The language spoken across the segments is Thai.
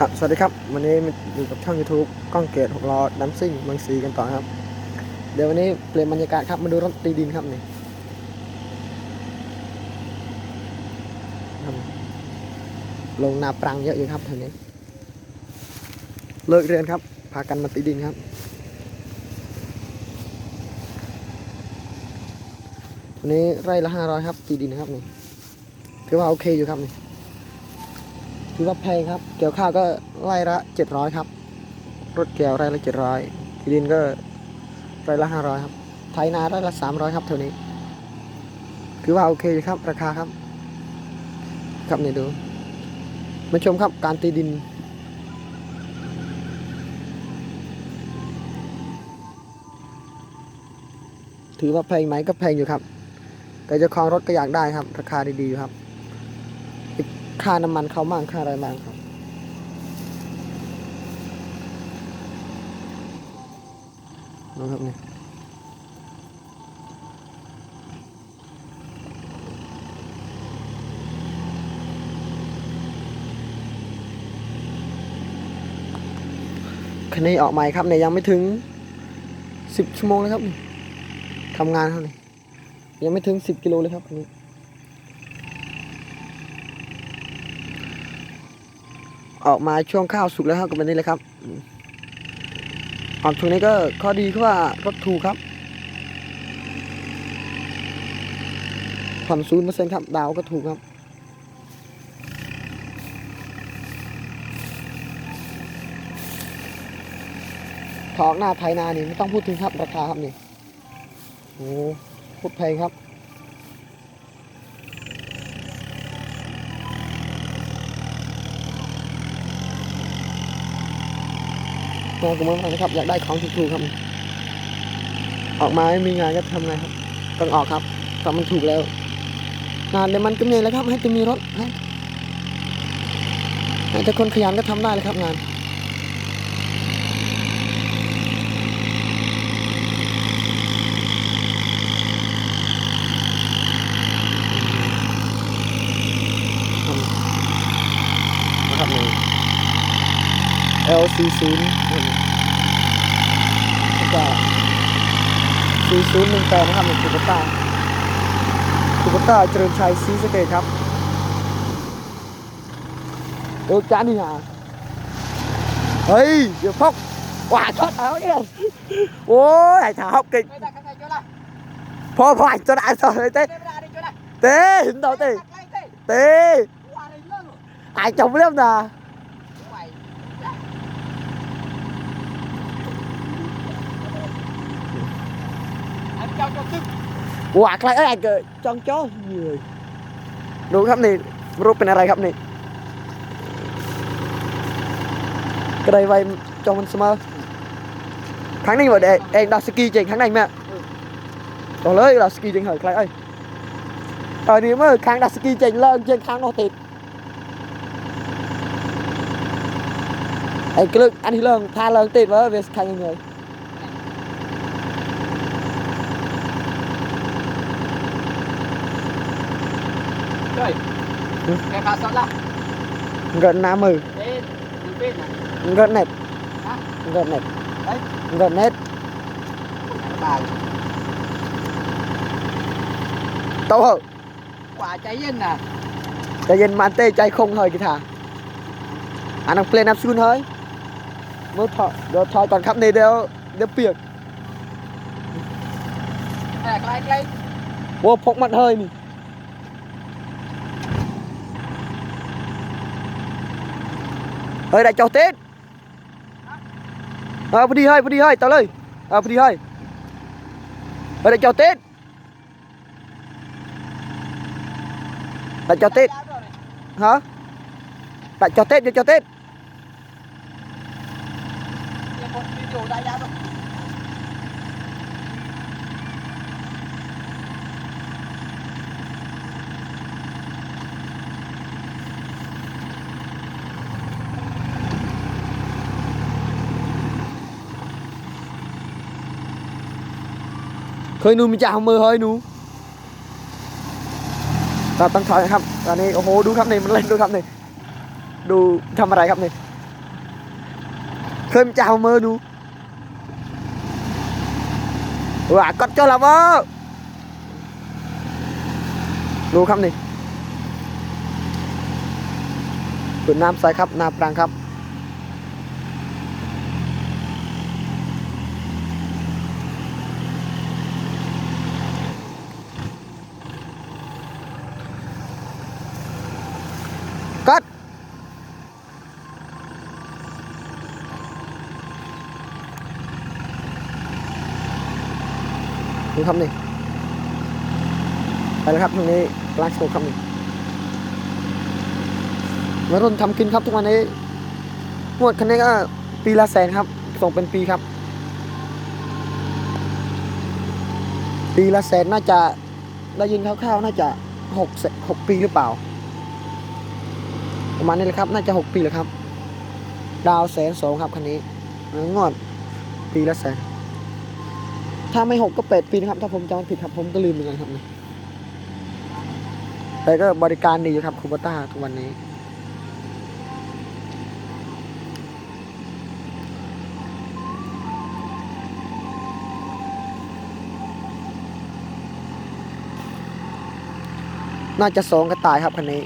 ครับ สวัสดีครับ วันนี้อยู่กับช่อง YouTube กล้องเกตหกล้อดัมซิ่งเมืองศรีกันต่อครับ เดี๋ยววันนี้เปลี่ยนบรรยากาศครับ มาดูรถตีดินครับนี่ลงนาปรังเยอะอยู่ครับแถวนี้ เลิกเรียนครับ พากันมาตีดินครับ วันนี้ไร่ละห้าร้อยครับตีดินนะครับนี่ถือว่าโอเคอยู่ครับนี่ ถือว่าแพงครับ เกี่ยวข้าวก็ไร่ละเจ็ดร้อยครับ รถเกี่ยวไร่ละเจ็ดร้อยที่ดินก็ไร่ละห้าร้อยครับ ไถนาไร่ละสามร้อยครับเท่านี้ถือว่าโอเคอยู่ครับ ราคาครับ ครับนี่ดู มาชมครับการตีดินถือว่าแพงไหมก็แพงอยู่ครับแต่เจ้าของรถก็อยากได้ครับ ราคาดีๆอยู่ครับ ค่าน้ำมันเขาบ้างค่าอะไรบ้างครับนะครับนี่คันนี้ออกใหม่ครับเนี่ยยังไม่ถึงสิบชั่วโมงเลยครับทำงานครับนี่ยังไม่ถึงสิบกิโลเลยครับคันนี้ ออกมาช่วงข้าวสุกแล้วครับกับแบบนี้เลยครับอืมอกช่วงนี้ก็ข้อดีคือว่ารถถูกครับผ่อนศูนย์เปอร์เซ็นต์ครับ ดาวก็ถูกครับถอกหน้าไทยนานี่ไม่ต้องพูดถึงครับ ราคาครับนี่โอ้พูดแพงครับ งานกับมันนะครับ อยากได้ของถูกๆครับ ออกมาไม่มีงานก็ทำไงครับต้องออกครับทำมันถูกแล้วงานเดี๋ยวมันก็มีแล้วครับ ให้จะมีรถให้ให้แต่คนขยันก็ทำได้เลยครับงาน นะครับนี่ LC0 แล้วก็4018นะครับเป็นคูปต้าคูปต้าเจริญชัยซีสะเกตครับเออจ้านี่ฮะเฮ้ย เดี๋ยวพกว่าช็อตเอาเนี่ยโอ้ยไอ้ชาวกิน Đây là cái này chưa này. พอพอไอ้จนไอ้ต่อเลยเต้ Đây là đây chưa này. เต้เห็นต่อเต้ Đây, đây. เต้ Qua đây lớn rồi. ไอ้จมเรื่องนะ อันเจ้าเจ้าตึ้งว่าใครเอ้ยไอ้เกิดจองจ้อเหนื่อยดูครับนี่รูปเป็นอะไรครับนี่กระไดไวจองมันเสมอครั้งนี้ว่าเด็กเองดาวสกีจริงครั้งไหนแม่ต่อเลยดาวสกีจริงเหรอใครเอ้ยเออนี่เมื่อครั้งดาวสกีจริงเลิกจริงครั้งโนติดไอ้กลึกอันที่เลิกพาเลิกติดวะเวสครั้งยังไง Đây. Ừ. Cái khá sợ lắm. เงินน้ำมือ Đây, từ bên này. เงินเน็ต ฮะ เงินเน็ต Đấy. เงินเน็ต Bà โตเหอะ quả cháy yên nè. ใจเย็นมันเต้ใจคงเฮ้ยกีตาร์อ่านอังเปลนน้ำซุนเฮ้ยเมื่อถอดเดี๋ยวถอดก่อนครับนี่เดี๋ยวเดี๋ยวเปียก Đây là cái này, cái này. วัวพก มันเฮ้ยนี่เฮ้ยได้เจ้าเต้นเออพอดีเฮ้ยพอดีเฮ้ยต่อเลยเออพอดีเฮ้ยเฮ้ยได้เจ้าเต้นได้เจ้าเต้น Đá rồi này. ฮะได้เจ้าเต้นเดี๋ยวเจ้าเต้น Đây, một video đá đá rồi. เคยนูมีจ่าของมือเฮ้ยนูเราต้องถอยครับตอนนี้โอ้โหดูครับนี่มันเล่นดูครับนี่ดูทำอะไรครับนี่เคยมันจะเอามือดูว่ากด cho là vơ ดูครับนี่เปิดน้ำใส่ครับน้ำปรางครับ ครับนี่ไปแล้วครับตรงนี้ร้านโชว์ครับนี่วัยรุ่นทำกินครับทุกวันนี้หมดคันนี้ก็ปีละแสนครับ ส่งเป็นปีครับ ปีละแสนน่าจะได้ยินคร่าวๆน่าจะหกหกปีหรือเปล่า ประมาณนี้เลยครับ น่าจะหกปีแล้วครับ ดาวแสนสองครับคันนี้งอดปีละแสน ถ้าไม่หกก็แปดปีนะครับ ถ้าผมจำผิดครับผมก็ลืมเหมือนกันครับนี่แต่ก็บริการดีครับคูบต้าทุกวันนี้ น่าจะสองกระต่ายครับคันนี้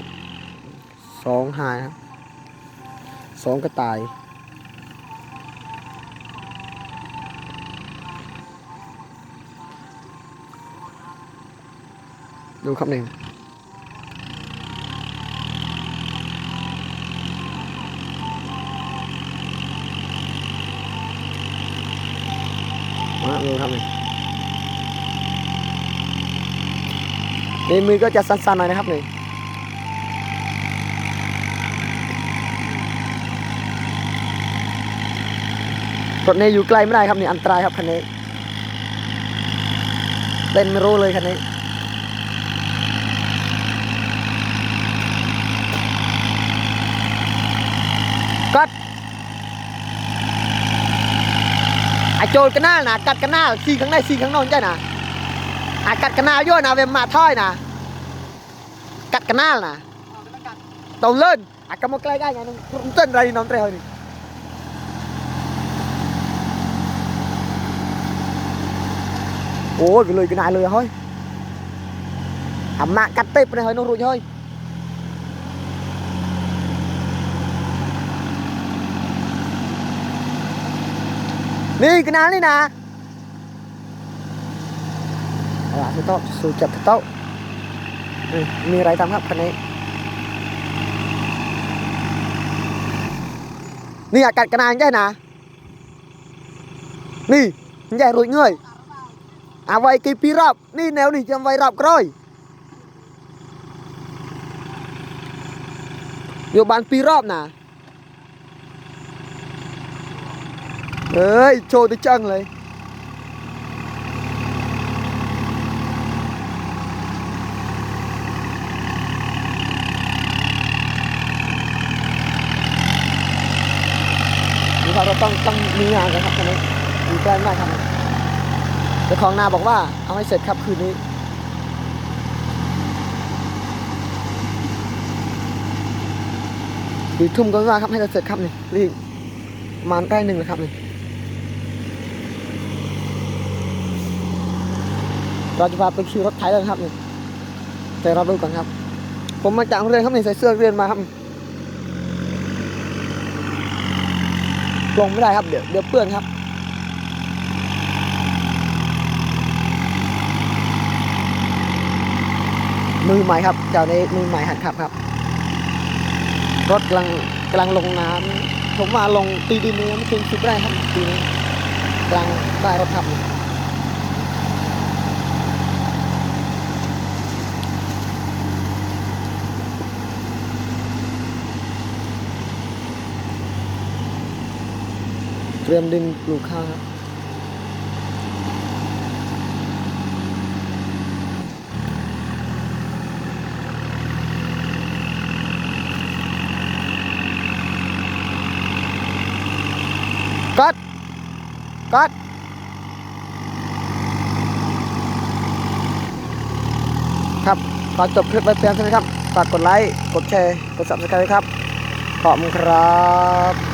สองหายครับสองกระต่าย ดูครับหนึ่งมาดูครับหนึ่งนี่มือก็จะสั้นๆหน่อยนะครับหนึ่งรถนี้อยู่ใกล้ไม่ได้ครับนี่อันตรายครับคันนี้เล่นไม่รู้เลยคันนี้ កាត់អាចចូលកណាលណាកាត់កណាលស៊ីខាងនេះស៊ីខាងនោះអញ្ចឹងណាអាកាត់កណាលយោណាវាមកថយណាកាត់កណាលណាតោលឿនអាកុំមកក្លែកអញអានឹងព្រមទិនរៃនំត្រេះហើយនេះអូយវាលុយកណាលលុយហើយអាម៉ាក់កាត់ទេប្រេះហើយនោះរួចហើយ นี่ก็นานเลยนะลาสโต๊ะสูจับสโต๊ะมีอะไรทำครับคันนี้ นี่อากาศกันนานใช่นะ นี่ใหญ่รุ่ยเงยอาไว้กี่ปีรอบ นี่แนวนี่จำไว้รอบกร้อยอยู่บ้านปีรอบนะ อ้ย โชว์ตัวจังเลย นี่ครับเราต้องต้องมีงานกันครับตอนนี้มีแกล้งได้ครับเจ้าของนาบอกว่าเอาให้เสร็จครับคืนนี้ดีทุ่มก็ว่าครับให้เราเสร็จครับนี่รีบมาณใกล้หนึ่งเลยครับนี่ เราจะพาไปขี่รถไถเลยครับนี่แต่เราดูก่อนครับ ผมมาจากเรียนครับนี่ใส่เสื้อเรียนมาครับลงไม่ได้ครับเดี๋ยวเดี๋ยวเปื้อนครับมือใหม่ครับเจ้าในมือใหม่หัดขับครับ รถกำลังกำลังลงน้ำผมว่าลงตีดินนี้ไม่ถึงสิบไร่ครับปีนี้กำลังได้รถขับ เรียมดินปลูกข้าครับกัดกัดครับก่อนจบคลิปไปเพียงเท่านี้ครับ ฝากกดไลค์ กดแชร์ กด subscribe ครับ ขอบคุณครับ